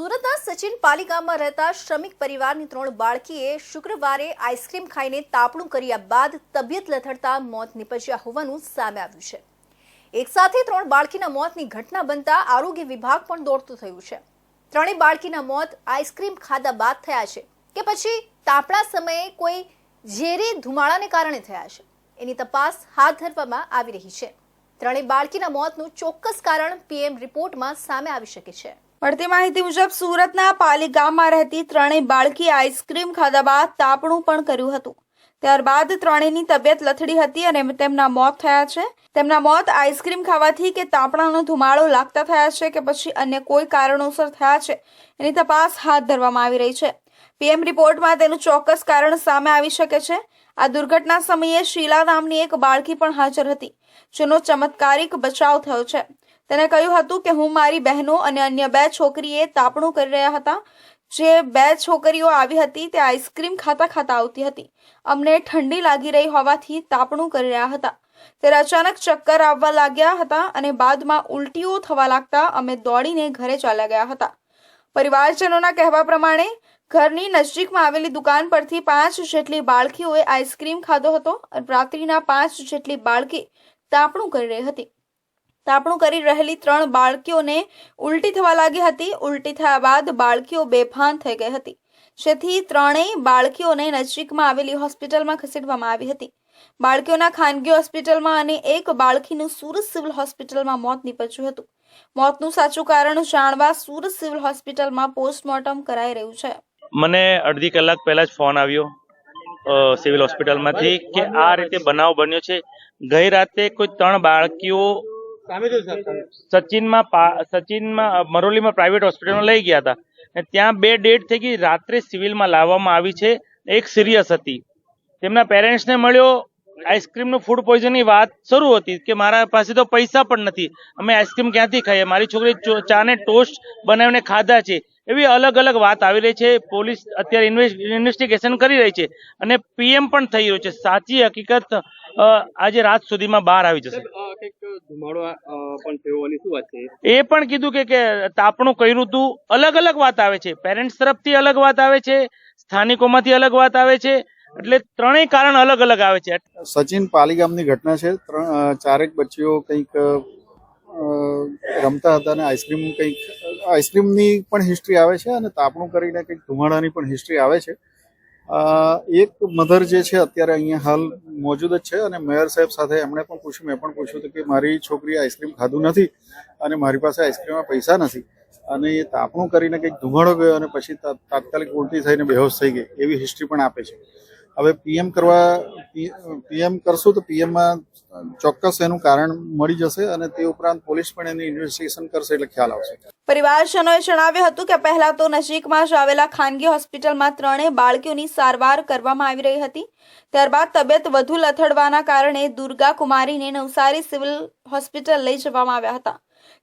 સુરતના સચિન પાલિકામાં રહેતા શ્રમિક પરિવારની ત્રણ બાળકીએ શુક્રવારે આઈસ્ક્રીમ ખાઈને તાપણું કર્યા બાદ તબિયત લથડતા મોત નીપજ્યા હોવાનું સામે આવ્યું છે. એક સાથે ત્રણ બાળકીના મોતની ઘટના બનતા આરોગ્ય વિભાગ પણ દોડતું થયું છે. ત્રણેય બાળકીના મોત આઈસ્ક્રીમ ખાધા બાદ થયા છે કે પછી તાપણા સમયે કોઈ ઝેરી ધુમાડાને કારણે થયા છે. એની તપાસ હાથ ધરવામાં આવી રહી છે. ત્રણેય બાળકીના મોતનું ચોક્કસ કારણ પીએમ રિપોર્ટમાં સામે આવી શકે છે. મળતી માહિતી મુજબ સુરતના પાલી ગામમાં રહેતી ત્રણેય બાળકી આઈસ્ક્રીમ ખાધા બાદ તાપણું પણ કર્યું હતું. ત્યારબાદ ત્રણેયની તબિયત લથડી હતી અને તેમના મોત થયા છે. તેમના મોત આઈસ્ક્રીમ ખાવાથી કે તાપણાનો ધુમાડો લાગતા થયા છે કે પછી અન્ય કોઈ કારણોસર થયા છે, એની તપાસ હાથ ધરવામાં આવી રહી છે. પીએમ રિપોર્ટમાં તેનું ચોક્કસ કારણ સામે આવી શકે છે. આ દુર્ઘટના સમયે શીલા નામની એક બાળકી પણ હાજર હતી, જેનો ચમત્કારિક બચાવ થયો છે. તેને કહ્યું હતું કે હું મારી બહેનો અને અન્ય બે છોકરીએ તાપણું કરી રહ્યા હતા. જે બે છોકરીઓ આવી હતી તે આઈસ્ક્રીમ ખાતા ખાતા આવતી હતી. અમને ઠંડી લાગી રહી હોવાથી તાપણું કરી રહ્યા હતા. ત્યારે અચાનક ચક્કર આવવા લાગ્યા હતા અને બાદમાં ઉલટીઓ થવા લાગતા અમે દોડીને ઘરે ચાલ્યા ગયા હતા. પરિવારજનોના કહેવા પ્રમાણે ઘરની નજીકમાં આવેલી દુકાન પરથી પાંચ જેટલી બાળકીઓએ આઈસ્ક્રીમ ખાધો હતો અને રાત્રિના પાંચ જેટલી બાળકી તાપણું કરી રહી હતી. તાપણું કરી રહેલી ત્રણ બાળકીઓને ઉલટી થવા લાગી હતી. ઉલટી થયા બાદ બાળકીઓ બેભાન થઈ ગઈ હતી. જેથી ત્રણેય બાળકીઓને નજીકમાં આવેલી હોસ્પિટલમાં ખસેડવામાં આવી હતી. બાળકીઓના ખાનગી હોસ્પિટલમાં અને એક બાળકીનું સુરત સિવિલ હોસ્પિટલમાં મોત નીપજ્યું હતું. મોતનું સાચું કારણ જાણવા સુરત સિવિલ હોસ્પિટલમાં પોસ્ટમોર્ટમ કરાઈ રહ્યું છે. મને અડધી કલાક પહેલા જ ફોન આવ્યો સિવિલ હોસ્પિટલમાંથી કે આ રીતે બનાવ બન્યો છે. ગઈ રાતે કોઈ ત્રણ બાળકીઓ સચિનમાં સચિનમાં મરોલીમાં પ્રાઇવેટ હોસ્પિટલમાં લઈ ગયા હતા. અને ત્યાં બે ડેટ થઈ ગઈ, રાત્રે સિવિલમાં લાવવામાં આવી છે. એક સિરિયસ હતી. તેમના પેરેન્ટ્સને મળ્યો, આઈસ્ક્રીમનું ફૂડ પોઈઝનની વાત શરૂ હતી કે મારા પાસે તો પૈસા પણ નથી. અમે આઈસ્ક્રીમ ક્યાંથી ખાઈએ? મારી છોકરી ચાને ટોસ્ટ બનાવીને ખાધા છે. એવી અલગ અલગ વાત આવી રહી છે. પોલીસ અત્યારે ઇન્વેસ્ટિગેશન કરી રહી છે અને પીએમ પણ થઈ રહ્યું છે. સાચી હકીકત અ, આજે રાત સુધીમાં બહાર આવી જશે. કંઈક ધુમાડો અ, પણ થયો હોવાની શું વાત છે? એ પણ કીધું કે કે તાપણું કર્યું હતું અલગ અલગ વાત આવે છે. પેરેન્ટ્સ તરફથી અલગ વાત આવે છે. સ્થાનિકોમાંથી અલગ વાત આવે છે. એટલે ત્રણેય કારણ અલગ અલગ આવે છે. સચિન પાલીગામની ઘટના છે. ત્રણ ચારેક બચ્ચીઓ કંઈક અ, રમતા હતા અને આઈસ્ક્રીમ કંઈક આઈસ્ક્રીમની પણ હિસ્ટ્રી આવે છે અને તાપણું કરીને કંઈક ધુમાડાની પણ હિસ્ટ્રી આવે છે. એક મધર જે છે અત્યારે અહીંયા હાલ મોજૂદ જ છે અને મેયર સાહેબ સાથે એમણે પણ પૂછ્યું, મેં પણ પૂછ્યું હતું કે મારી છોકરી આઈસ્ક્રીમ ખાધું નથી અને મારી પાસે આઈસ્ક્રીમમાં પૈસા નથી અને એ તાપણું કરીને કંઈક ધુમાડો ગયો અને પછી તાત્કાલિક ઉલટી થઈને બેહોશ થઈ ગઈ એવી હિસ્ટ્રી પણ આપે છે. હવે પીએમ કરવા પીએમ કરશું તો પીએમમાં ચોક્કસ એનું કારણ મળી જશે અને તે ઉપરાંત પોલીસ પણ એની ઇન્વેસ્ટિગેશન કરશે એટલે ખ્યાલ આવશે. પરિવારજનોએ જણાવ્યું હતું કે પહેલા તો નજીકમાં જ આવેલા ખાનગી હોસ્પિટલમાં ત્રણેય બાળકીઓની સારવાર કરવામાં આવી રહી હતી. ત્યારબાદ તબિયત વધુ લથડવાના કારણે દુર્ગા કુમારીને નવસારી સિવિલ હોસ્પિટલ લઈ જવામાં આવ્યા હતા.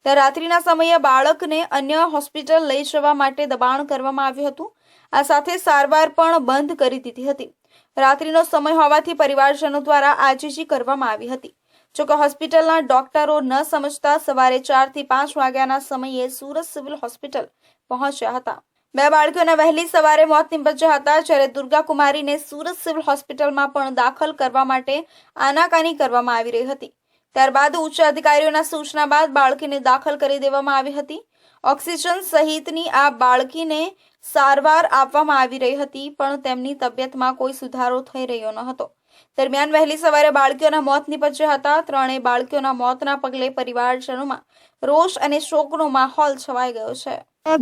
ત્યાં રાત્રિના સમયે બાળકને અન્ય હોસ્પિટલ લઈ જવા માટે દબાણ કરવામાં આવ્યું હતું. આ સાથે સારવાર પણ બંધ કરી દીધી હતી. રાત્રિનો સમય હોવાથી પરિવારજનો દ્વારા આજીજી કરવામાં આવી હતી. જોકે હોસ્પિટલના ડોક્ટરો ન સમજતા સવારે ચારથી પાંચ વાગ્યાના સમયે સુરત સિવિલ હોસ્પિટલ પહોંચ્યા હતા. બે બાળકીઓના વહેલી સવારે મોત નિપજ્યા હતા, જ્યારે દુર્ગા કુમારીને સુરત સિવિલ હોસ્પિટલમાં પણ દાખલ કરવા માટે આનાકાની કરવામાં આવી રહી હતી. ત્યારબાદ ઉચ્ચ અધિકારીઓના સૂચના બાદ બાળકીને દાખલ કરી દેવામાં આવી હતી. ઓક્સિજન સહિતની આ બાળકીને સારવાર આપવામાં આવી રહી હતી, પણ તેમની તબિયતમાં કોઈ સુધારો થઈ રહ્યો ન હતો. દરમિયાન વહેલી સવારે બાળકીઓના મોત નીપજ્યા હતા. ત્રણેય બાળકીઓના મોતના પગલે પરિવારજનોમાં રોષ અને શોકનો માહોલ છવાઈ ગયો છે.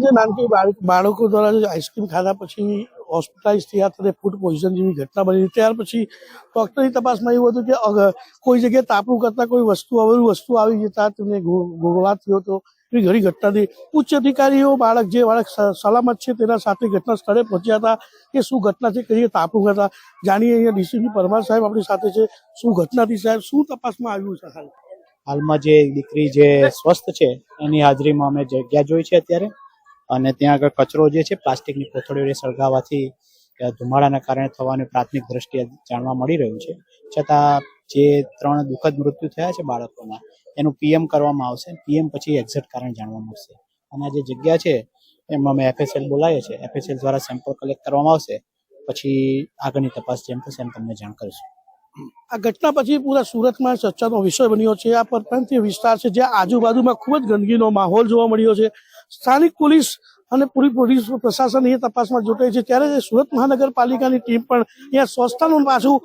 જે નાનકી બાળકો દ્વારા આઈસ્ક્રીમ ખાધા પછી હોસ્પિટલાઇઝ થયા ત્યારે ફૂડ પોઈઝન જેવી ઘટના બની ત્યાર પછી ડૉક્ટરની તપાસમાં એવું હતું કે કોઈ જગ્યાએ તાપણું કરતા કોઈ વસ્તુ અવરું વસ્તુ આવી જતા તેમને ગોળવા થયો હતો. ઘણી ઘટના ઉચ્ચ અધિકારીઓ, બાળક જે બાળક સલામત છે તેના સાથે ઘટના સ્થળે પહોંચ્યા હતા. કે શું ઘટના છે, કઈ તાપુ હતા, જાણીએ અહીંયા ડીસીપી પરમાર સાહેબ આપણી સાથે છે. શું ઘટના થઈ સાહેબ? શું તપાસમાં આવ્યું છે હાલ? હાલમાં જે દીકરી જે સ્વસ્થ છે, એની હાજરીમાં અમે જગ્યા જોઈ છે અત્યારે. અને ત્યાં આગળ કચરો જે છે, પ્લાસ્ટિકની કોથળીઓને સળગાવવાથી ધુમાડાના કારણે થવાની પ્રાથમિક દ્રષ્ટિએ જાણવા મળી રહ્યું છે. છતાં જે ત્રણ દુઃખદ મૃત્યુ થયા છે બાળકોના એનું પીએમ કરવામાં આવશે. પીએમ પછી એક્ઝેક્ટ કારણ જાણવા મળશે. અને આ જે જગ્યા છે, એમાં અમે એફએસએલ બોલાવીએ છીએ. એફએસએલ દ્વારા સેમ્પલ કલેક્ટ કરવામાં આવશે. પછી આગળની તપાસ જેમ થશે એમ તમને જાણ કરીશું. આ ઘટના પછી પૂરા સુરતમાં ચર્ચાનો વિષય બન્યો છે. આ પરપ્રાંતીય વિસ્તાર છે જ્યાં આજુબાજુમાં ખૂબ જ ગંદકીનો માહોલ જોવા મળ્યો છે. સ્થાનિક પોલીસ અને પૂરી પોલીસ પ્રશાસન એ તપાસમાં જોટાય છે. ત્યારે સુરત મહાનગરપાલિકાની ટીમ પણ અહીંયા સ્વચ્છતાનું પાછું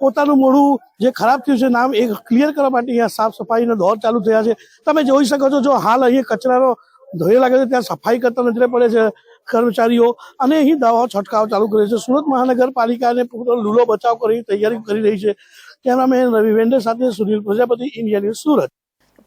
પોતાનું મોડું જે ખરાબ થયું છે, નામ એ ક્લિયર કરવા માટે અહીંયા સાફ સફાઈનો દોર ચાલુ થયા છે. તમે જોઈ શકો છો, જો હાલ અહીંયા કચરાનો ધોઈ લાગે છે, ત્યાં સફાઈ કરતા નજરે પડે છે કર્મચારીઓ. અને અહીં દવાઓ છંટકાવ ચાલુ કરે છે. સુરત મહાનગરપાલિકાને પૂરો લૂલો બચાવ કરી, તૈયારી કરી રહી છે. કેમેરામેન રવિ વેન્ડર સાથે સુનિલ પ્રજાપતિ, ઇન્ડિયા ન્યૂઝ સુરત.